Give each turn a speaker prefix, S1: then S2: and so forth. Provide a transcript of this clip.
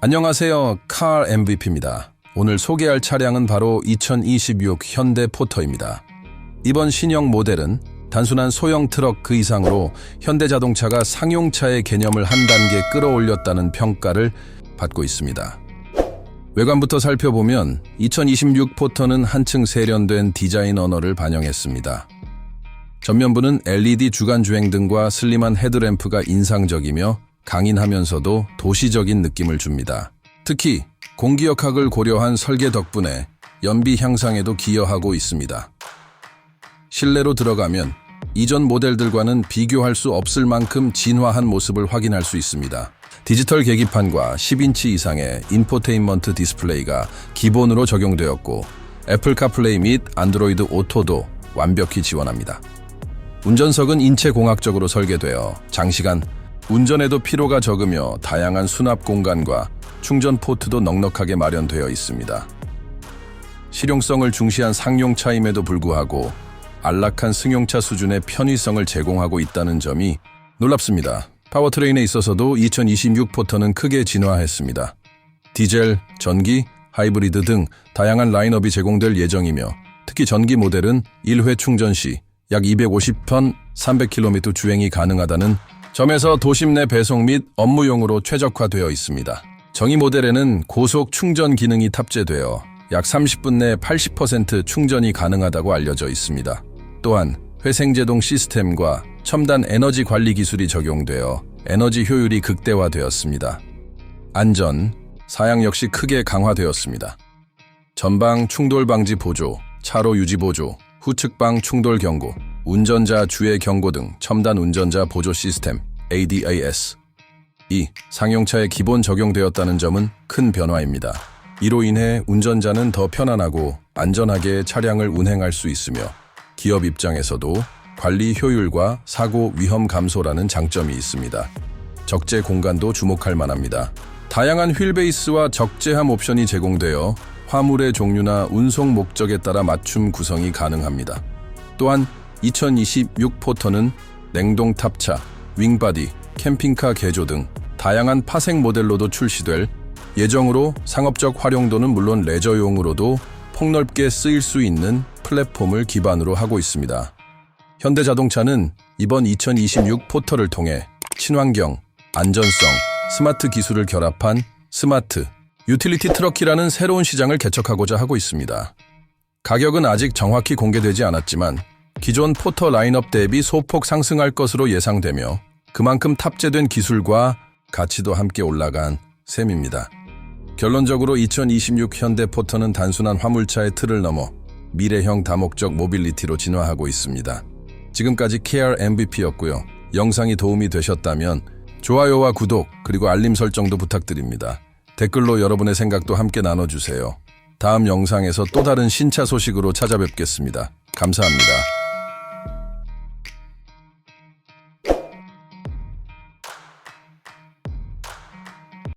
S1: 안녕하세요. 칼 MVP입니다. 오늘 소개할 차량은 바로 2026 현대 포터입니다. 이번 신형 모델은 단순한 소형 트럭 그 이상으로 현대자동차가 상용차의 개념을 한 단계 끌어올렸다는 평가를 받고 있습니다. 외관부터 살펴보면 2026 포터는 한층 세련된 디자인 언어를 반영했습니다. 전면부는 LED 주간 주행등과 슬림한 헤드램프가 인상적이며 강인하면서도 도시적인 느낌을 줍니다. 특히 공기역학을 고려한 설계 덕분에 연비 향상에도 기여하고 있습니다. 실내로 들어가면 이전 모델들과는 비교할 수 없을 만큼 진화한 모습을 확인할 수 있습니다. 디지털 계기판과 10인치 이상의 인포테인먼트 디스플레이가 기본으로 적용되었고 애플 카플레이 및 안드로이드 오토도 완벽히 지원합니다. 운전석은 인체 공학적으로 설계되어 장시간 운전에도 피로가 적으며 다양한 수납 공간과 충전 포트도 넉넉하게 마련되어 있습니다. 실용성을 중시한 상용차임에도 불구하고 안락한 승용차 수준의 편의성을 제공하고 있다는 점이 놀랍습니다. 파워트레인에 있어서도 2026 포터는 크게 진화했습니다. 디젤, 전기, 하이브리드 등 다양한 라인업이 제공될 예정이며 특히 전기 모델은 1회 충전 시 약 250편 300km 주행이 가능하다는 점에서 도심 내 배송 및 업무용으로 최적화되어 있습니다. 정의 모델에는 고속 충전 기능이 탑재되어 약 30분 내 80% 충전이 가능하다고 알려져 있습니다. 또한 회생제동 시스템과 첨단 에너지 관리 기술이 적용되어 에너지 효율이 극대화되었습니다. 안전, 사양 역시 크게 강화되었습니다. 전방 충돌 방지 보조, 차로 유지 보조, 후측방 충돌 경고, 운전자 주의 경고 등 첨단 운전자 보조 시스템 ADAS. 이 상용차에 기본 적용되었다는 점은 큰 변화입니다. 이로 인해 운전자는 더 편안하고 안전하게 차량을 운행할 수 있으며 기업 입장에서도 관리 효율과 사고 위험 감소라는 장점이 있습니다. 적재 공간도 주목할 만합니다. 다양한 휠베이스와 적재함 옵션이 제공되어 화물의 종류나 운송 목적에 따라 맞춤 구성이 가능합니다. 또한 2026 포터는 냉동 탑차, 윙바디, 캠핑카 개조 등 다양한 파생 모델로도 출시될 예정으로 상업적 활용도는 물론 레저용으로도 폭넓게 쓰일 수 있는 플랫폼을 기반으로 하고 있습니다. 현대자동차는 이번 2026 포터를 통해 친환경, 안전성, 스마트 기술을 결합한 스마트 유틸리티 트럭이라는 새로운 시장을 개척하고자 하고 있습니다. 가격은 아직 정확히 공개되지 않았지만 기존 포터 라인업 대비 소폭 상승할 것으로 예상되며 그만큼 탑재된 기술과 가치도 함께 올라간 셈입니다. 결론적으로 2026 현대 포터는 단순한 화물차의 틀을 넘어 미래형 다목적 모빌리티로 진화하고 있습니다. 지금까지 KR MVP였고요. 영상이 도움이 되셨다면 좋아요와 구독 그리고 알림 설정도 부탁드립니다. 댓글로 여러분의 생각도 함께 나눠주세요. 다음 영상에서 또 다른 신차 소식으로 찾아뵙겠습니다. 감사합니다.